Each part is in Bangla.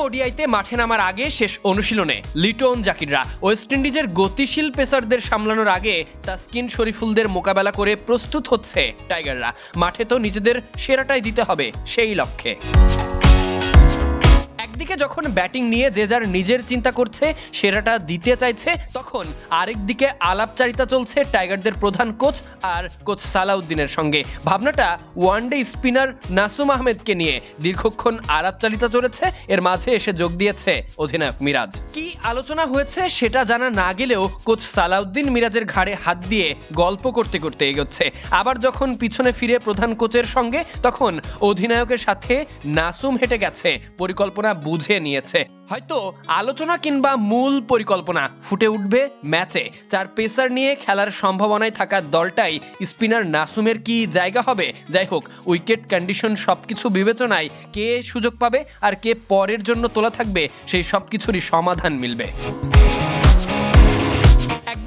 ওডিআইতে মাঠে নামার আগে শেষ অনুশীলনে লিটন জাকিররা ওয়েস্ট ইন্ডিজের গতিশীল পেসারদের সামলানোর আগে তাসকিন শরীফুলদের মোকাবেলা করে প্রস্তুত হচ্ছে টাইগাররা। মাঠে তো নিজেদের সেরাটাই দিতে হবে সেই লক্ষ্যে। একদিকে যখন ব্যাটিং নিয়ে যে যার নিজের চিন্তা করছে, সেরাটা দিতে চাইছে, তখন আরেকদিকে আলাপচারিতা চলছে টাইগারদের প্রধান কোচ আর কোচ সালাউদ্দিনের সঙ্গে। ভাবনাটা ওয়ানডে স্পিনার নাসুম আহমেদকে নিয়ে দীর্ঘক্ষণ আলাপচারিতা চলেছে, এর মাঝে এসে যোগ দিয়েছে অধিনায়ক মিরাজ। কি আলোচনা হয়েছে সেটা জানা না গেলেও কোচ সালাউদ্দিন মিরাজের ঘাড়ে হাত দিয়ে গল্প করতে করতে এগোচ্ছে। আবার যখন পিছনে ফিরে প্রধান কোচের সঙ্গে, তখন অধিনায়কের সাথে নাসুম হেঁটে গেছে। পরিকল্পনা বুঝে নিয়েছে। হয়তো আলোচনা কিংবা মূল পরিকল্পনা ফুটে উঠবে ম্যাচে চার পেসার নিয়ে খেলার সম্ভাবনায় থাকা দলটাই স্পিনার নাসুমের কি জায়গা হবে? যাই হোক, উইকেট কন্ডিশন সব কিছু বিবেচনায় কে সুযোগ পাবে আর কে পরের জন্য তোলা থাকবে, সেই সব কিছুরই সমাধান মিলবে।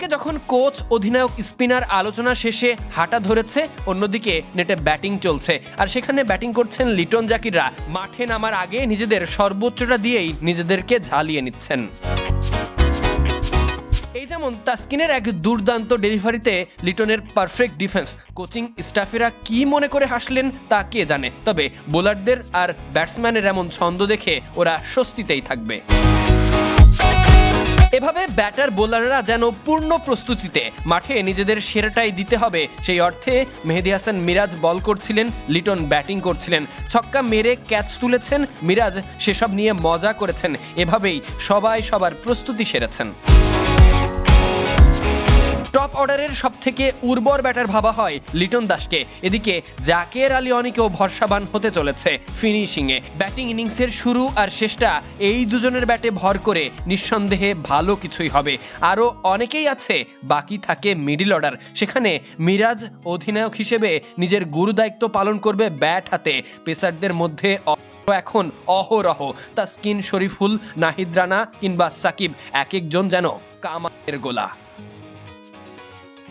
একদিকে যখন কোচ, অধিনায়ক, স্পিনার আলোচনা শেষে হাঁটা ধরেছে, অন্যদিকে নেটে ব্যাটিং চলছে। আর সেখানে ব্যাটিং করছেন লিটন জাকিররা। মাঠে নামার আগে নিজেদের সর্বোচ্চটা দিয়েই নিজেদেরকে ঝালিয়ে নিচ্ছেন। এই যেমন তাসকিনের এক দুর্দান্ত ডেলিভারিতে লিটনের পারফেক্ট ডিফেন্স। কোচিং স্টাফেরা কি মনে করে হাসলেন তা কে জানে। তবে বোলারদের আর ব্যাটসম্যানের এমন ছন্দ দেখে ওরা স্বস্তিতেই থাকবে। এভাবে ব্যাটার বোলাররা যেন পূর্ণ প্রস্তুতিতে মাঠে নিজেদের সেরাটাই দিতে হবে, সেই অর্থে মেহেদি হাসান মিরাজ বল করছিলেন, লিটন ব্যাটিং করছিলেন। ছক্কা মেরে ক্যাচ তুলেছেন, মিরাজ সেসব নিয়ে মজা করেছেন। এভাবেই সবাই সবার প্রস্তুতি সেরেছেন। টপ অর্ডারের সব থেকে উর্বর ব্যাটার ভাবা হয় লিটন দাসকে। এদিকে জাকের আলী অনেকেও ভরসাবান হতে চলেছে ফিনিশিংয়ে। ব্যাটিং ইনিংসের শুরু আর শেষটা এই দুজনের ব্যাটে ভর করে নিঃসন্দেহে ভালো কিছুই হবে। আরও অনেকেই আছে, বাকি থাকে মিডিল অর্ডার। সেখানে মিরাজ অধিনায়ক হিসেবে নিজের গুরু দায়িত্ব পালন করবে ব্যাট হাতে। পেসারদের মধ্যে এখন অহরহ। তাসকিন, শরীফুল, নাহিদ রানা কিংবা সাকিব এক একজন যেন কামালের গোলা।